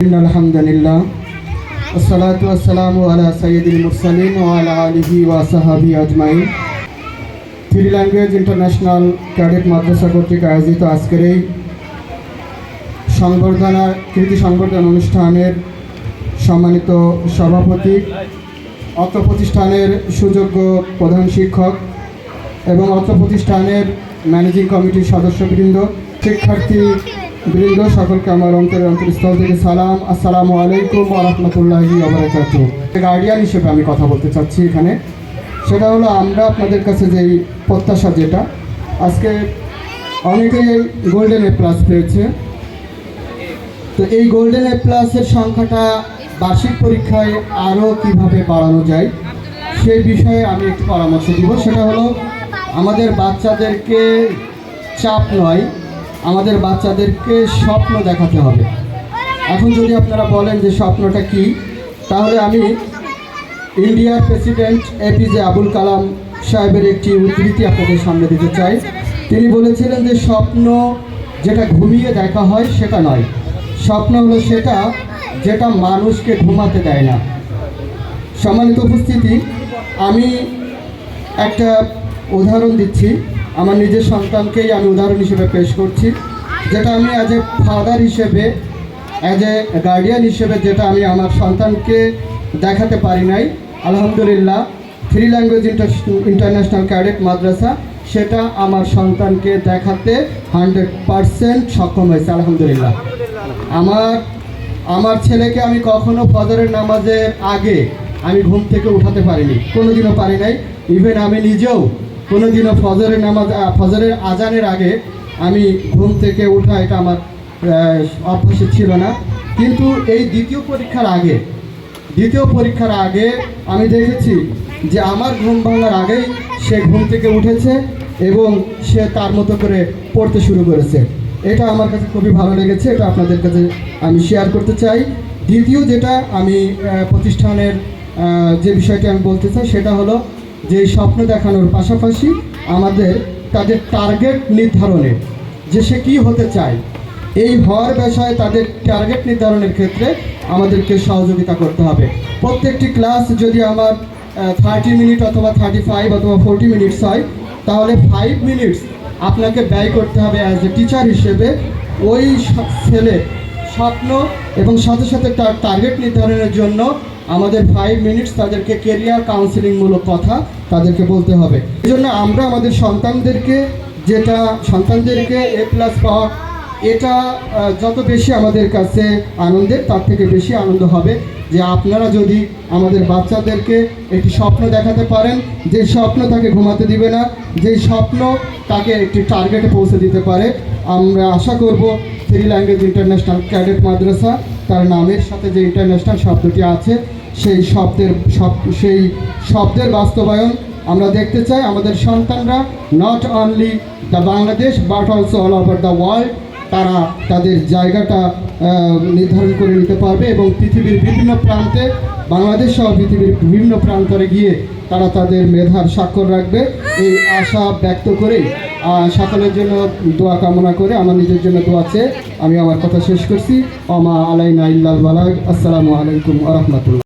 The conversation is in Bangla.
إن الحمد لله والصلاة والسلام على سيد المرسلين وعلى آله وصحبه أجمعين থ্রি ল্যাঙ্গুয়েজ ইন্টারন্যাশনাল ক্যাডেট মাদ্রাসা কর্তৃক আয়োজিত আজকের এই সংবর্ধনা কৃতি সংবর্ধনা অনুষ্ঠানের সম্মানিত সভাপতি অত্র প্রতিষ্ঠানের সুযোগ্য প্রধান শিক্ষক এবং অত্র প্রতিষ্ঠানের ম্যানেজিং কমিটির সদস্যবৃন্দ শিক্ষার্থী বৃন্দ, সকলকে আমার অন্তরের অন্তরস্থল থেকে সালাম। আসসালামু আলাইকুম রহমতুল্লাহি আবরাকাত গার্ডিয়ান হিসেবে আমি কথা বলতে চাচ্ছি এখানে। সেটা হলো, আমরা আপনাদের কাছে যেই প্রত্যাশা যেটা, আজকে অনেকেই গোল্ডেন এ প্লাস পেয়েছে। তো এই গোল্ডেন এ প্লাসের সংখ্যাটা বার্ষিক পরীক্ষায় আরও কীভাবে বাড়ানো যায়, সেই বিষয়ে আমি একটু পরামর্শ দিব। সেটা হলো, আমাদের বাচ্চাদেরকে চাপ নয় আমাদের বাচ্চাদেরকে স্বপ্ন দেখাতে হবে। এখন যদি আপনারা বলেন যে স্বপ্নটা কি, তাহলে আমি ইন্ডিয়ার প্রেসিডেন্ট এপিজে আবুল কালাম সাহেবের একটি উদ্ধৃতি আপনাদের সামনে দিতে চাই। তিনি বলেছিলেন যে স্বপ্ন যেটা ঘুমিয়ে দেখা হয় সেটা নয়। স্বপ্ন হলো সেটা যেটা মানুষকে ঘুমাতে দেয় না। সম্মানিত উপস্থিতি, আমি একটা উদাহরণ দিচ্ছি। আমার নিজের সন্তানকেই আমি উদাহরণ হিসেবে পেশ করছি, যেটা আমি অ্যাজ এ ফাদার হিসেবে অ্যাজ এ গার্ডিয়ান হিসেবে যেটা আমি আমার সন্তানকে দেখাতে পারি নাই। আলহামদুলিল্লাহ three language international cadet Madrasa, সেটা আমার সন্তানকে দেখাতে হান্ড্রেড পারসেন্ট সক্ষম হয়েছে, আলহামদুলিল্লাহ। আমার আমার ছেলেকে আমি কখনো ফজরের নামাজের আগে আমি ঘুম থেকে উঠাতে পারিনি, কোনোদিনও পারি নাই। ইভেন আমি নিজেও কোনোদিনও ফজরের নামাজ ফজরের আজানের আগে আমি ঘুম থেকে ওঠা এটা আমার অভ্যাসে ছিল না। কিন্তু এই দ্বিতীয় পরীক্ষার আগে, দ্বিতীয় পরীক্ষার আগে আমি দেখেছি যে আমার ঘুম ভাঙার আগেই সে ঘুম থেকে উঠেছে এবং সে তার মতো করে পড়তে শুরু করেছে। এটা আমার কাছে খুবই ভালো লেগেছে, এটা আপনাদের কাছে আমি শেয়ার করতে চাই। দ্বিতীয় যেটা আমি প্রতিষ্ঠানের যে বিষয়টি আমি বলতে চাই, সেটা হলো যে স্বপ্ন দেখানোর পাশাপাশি আমাদের তাদের টার্গেট নির্ধারণে যে সে কী হতে চায়, এই হওয়ার বিষয়ে তাদের টার্গেট নির্ধারণের ক্ষেত্রে আমাদেরকে সহযোগিতা করতে হবে। প্রত্যেকটি ক্লাস যদি আমার থার্টি মিনিট অথবা থার্টি ফাইভ অথবা ফোরটি মিনিটস হয়, তাহলে ফাইভ মিনিটস আপনাকে ব্যয় করতে হবে অ্যাজ এ টিচার হিসেবে। ওই ছেলে স্বপ্ন এবং সাথে সাথে তার টার্গেট নির্ধারণের জন্য আমাদের ফাইভ মিনিটস তাদেরকে কেরিয়ার কাউন্সিলিংমূলক কথা তাদেরকে বলতে হবে। এই জন্য আমরা আমাদের সন্তানদেরকে যেটা, সন্তানদেরকে এ প্লাস পাওয়া, এটা যত বেশি আমাদের কাছে আনন্দের, তার থেকে বেশি আনন্দ হবে। যে আপনারা যদি আমাদের বাচ্চাদেরকে একটি স্বপ্ন দেখাতে পারেন, যে স্বপ্ন তাকে ঘুমাতে দিবে না, যে স্বপ্ন তাকে একটি টার্গেটে পৌঁছে দিতে পারে, আমরা আশা করব three language international cadet Madrasa তার নামের সাথে যে ইন্টারন্যাশনাল শব্দটি আছে সেই শব্দের সেই শব্দের বাস্তবায়ন আমরা দেখতে চাই। আমাদের সন্তানরা not only the Bangladesh but also all over the world তারা তাদের জায়গাটা নির্ধারণ করে নিতে পারবে এবং পৃথিবীর বিভিন্ন প্রান্তে, বাংলাদেশ সহ পৃথিবীর বিভিন্ন প্রান্তরে গিয়ে তারা তাদের মেধার স্বাক্ষর রাখবে। এই আশা ব্যক্ত করে সকলের জন্য দোয়া কামনা করে আমার নিজের জন্য দোয়া চেয়ে আমি আমার কথা শেষ করছি। অমা আলাইনা ইল্লাল আসসালামু আলাইকুম আ রহমতুল্লাহ।